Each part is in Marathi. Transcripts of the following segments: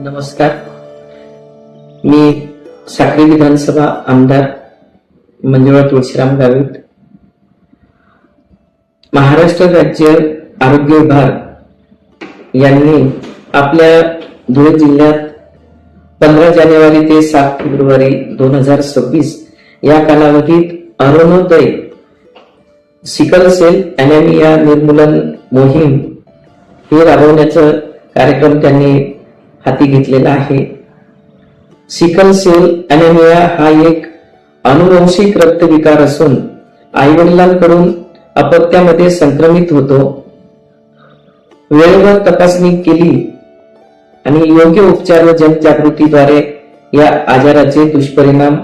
नमस्कार. मी साखरी विधानसभा आमदार मंजुळा तुळशीराम गावित. महाराष्ट्र राज्य आरोग्य विभाग यांनी आपल्या धुळे जिल्ह्यात पंधरा जानेवारी ते सात फेब्रुवारी दोन हजार सव्वीस या कालावधीत अरुणोदय सिकल सेल अॅनेमिया निर्मूलन मोहीम हे राबवण्याचा कार्यक्रम त्यांनी हाती घेतलेला आहे. सिकल सेल अनेमिया हा एक अनुवंशिक रक्तविकार असून आईवडिलांकडून अपत्यामध्ये संक्रमित होतो. वेळेवर तपासणी केली आणि योग्य उपचार व जनजागृतीद्वारे या आजाराचे दुष्परिणाम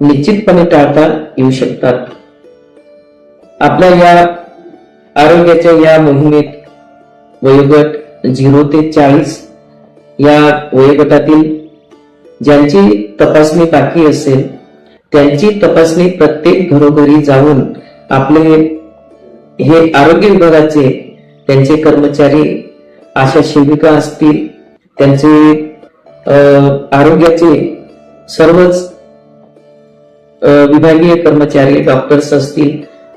निश्चितपणे टाळता येऊ शकतात. आपल्या या आरोग्याच्या या मोहिमेत वयोगट झिरो ते चाळीस या वयोगटातील ज्यांची तपासणी बाकी असेल त्यांची तपासणी प्रत्येक घरोघरी जाऊन आपले हे आरोग्य विभागाचे त्यांचे कर्मचारी आशा सेविका असतील त्यांचे आरोग्याचे सर्वच विभागीय कर्मचारी डॉक्टर्स असतील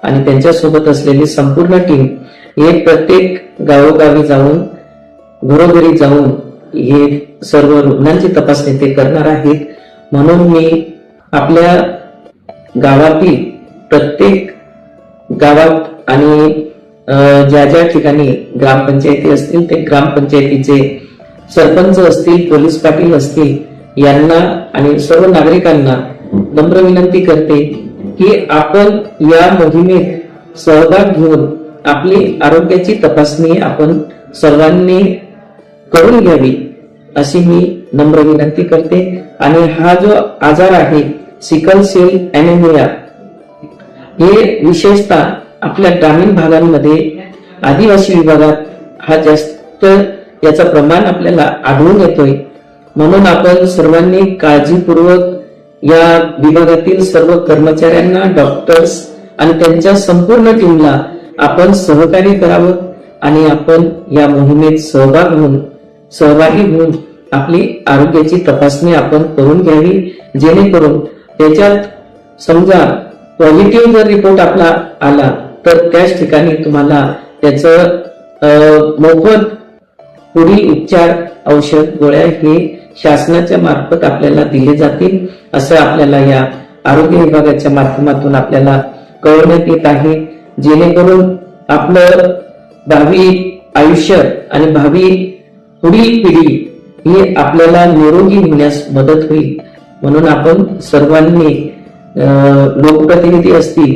आणि त्यांच्यासोबत असलेली संपूर्ण टीम हे प्रत्येक गावोगावी जाऊन घरोघरी जाऊन हे सर्व रुग्णांची तपासणी ते करणार आहेत. म्हणून मी आपल्या गावातील प्रत्येक गावात आणि ज्या ज्या ठिकाणी ग्रामपंचायती असतील ते ग्रामपंचायतीचे सरपंच असतील पोलीस पाटील असतील यांना आणि सर्व नागरिकांना नम्र विनंती करते की आपण या मोहिमेत सहभाग घेऊन आपली आरोग्याची तपासणी आपण सर्वांनी करून घ्यावी अशी मी नम्र विनंती करते. आणि हा जो आजार आहे सिकल सेल अनेमिया हे विशेषतः आपल्या ग्रामीण भागांमध्ये आदिवासी विभागात हा जास्त याचं प्रमाण आपल्याला आढळून येतोय. म्हणून आपण सर्वांनी काळजीपूर्वक या विभागातील सर्व कर्मचाऱ्यांना डॉक्टर्स आणि त्यांच्या संपूर्ण टीमला आपण सहकार्य करावं आणि आपण या मोहिमेत सहभाग होऊन सहभागी होऊन आपली आरोग्याची तपासणी आपण करून घ्यावी जेणेकरून त्याच्यात समजा पॉझिटिव्ह जर रिपोर्ट आपला आला तर त्याच ठिकाणी तुम्हाला त्याचं अं, मोफत पुढील उपचार औषध गोळ्या हे शासनाच्या मार्फत आपल्याला दिले जातील असं आपल्याला या आरोग्य विभागाच्या माध्यमातून आपल्याला कळवण्यात येत आहे. जेणेकरून आपलं भावी आयुष्य आणि भावी पुढील पिढी ही आपल्याला निरोगी होण्यास मदत होईल. म्हणून आपण सर्वांनी लोकप्रतिनिधी असतील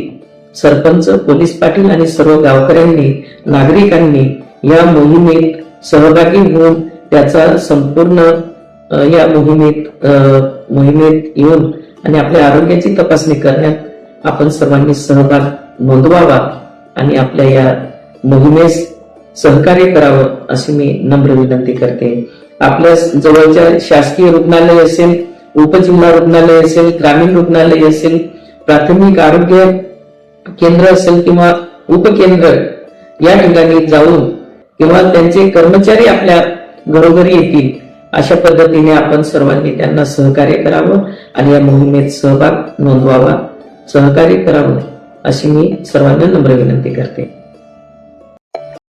सरपंच पोलीस पाटील आणि सर्व गावकऱ्यांनी नागरिकांनी या मोहिमेत सहभागी होऊन त्याचा संपूर्ण या मोहिमेत मोहिमेत येऊन आणि आपल्या आरोग्याची तपासणी करण्यात आपण सर्वांनी सहभाग नोंदवावा आणि आपल्या या मोहिमेस सहकार्य करावं अशी मी नम्र विनंती करते. आपल्या जवळच्या शासकीय रुग्णालय असेल उपजिल्हा रुग्णालय असेल ग्रामीण रुग्णालय असेल प्राथमिक आरोग्य केंद्र असेल किंवा उपकेंद्र या ठिकाणी जाऊन किंवा त्यांचे कर्मचारी आपल्या घरोघरी येतील अशा पद्धतीने आपण सर्वांनी त्यांना सहकार्य करावं आणि या मोहिमेत सहभाग नोंदवावा सहकार्य करावं अशी मी सर्वांना नम्र विनंती करते.